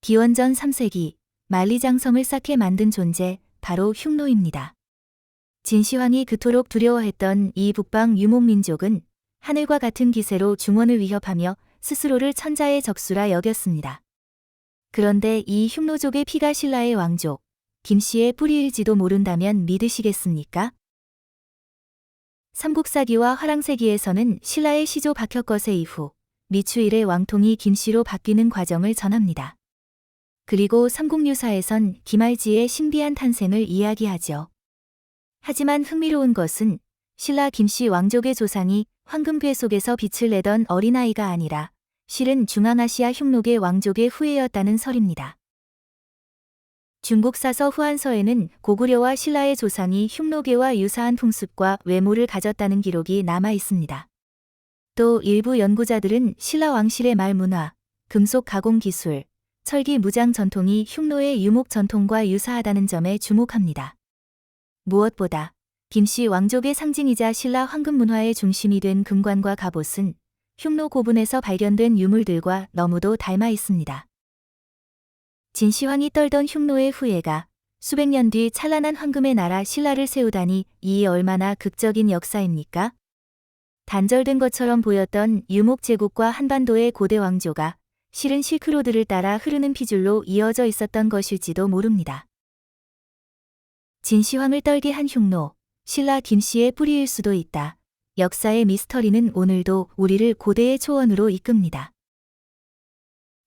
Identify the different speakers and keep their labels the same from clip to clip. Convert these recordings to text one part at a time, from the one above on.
Speaker 1: 기원전 3세기 만리장성을 쌓게 만든 존재 바로 흉노입니다. 진시황이 그토록 두려워했던 이 북방 유목민족은 하늘과 같은 기세로 중원을 위협하며 스스로를 천자의 적수라 여겼습니다. 그런데 이 흉노족의 피가 신라의 왕족, 김씨의 뿌리일지도 모른다면 믿으시겠습니까? 삼국사기와 화랑세기에서는 신라의 시조 박혁거세 이후 미추일의 왕통이 김씨로 바뀌는 과정을 전합니다. 그리고 삼국유사에선 김알지의 신비한 탄생을 이야기하죠. 하지만 흥미로운 것은 신라 김씨 왕족의 조상이 황금괴 속에서 빛을 내던 어린아이가 아니라 실은 중앙아시아 흉노계 왕족의 후예였다는 설입니다. 중국 사서 후한서에는 고구려와 신라의 조상이 흉노계와 유사한 풍습과 외모를 가졌다는 기록이 남아 있습니다. 또 일부 연구자들은 신라 왕실의 말 문화, 금속 가공 기술, 철기 무장 전통이 흉노의 유목 전통과 유사하다는 점에 주목합니다. 무엇보다 김씨 왕족의 상징이자 신라 황금 문화의 중심이 된 금관과 갑옷은 흉노 고분에서 발견된 유물들과 너무도 닮아 있습니다. 진시황이 떨던 흉노의 후예가 수백 년 뒤 찬란한 황금의 나라 신라를 세우다니 이 얼마나 극적인 역사입니까? 단절된 것처럼 보였던 유목 제국과 한반도의 고대 왕조가 실은 실크로드를 따라 흐르는 피줄로 이어져 있었던 것일지도 모릅니다. 진시황을 떨게 한 흉노, 신라 김씨의 뿌리일 수도 있다. 역사의 미스터리는 오늘도 우리를 고대의 초원으로 이끕니다.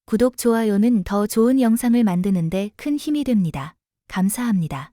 Speaker 1: 구독, 좋아요는 더 좋은 영상을 만드는데 큰 힘이 됩니다. 감사합니다.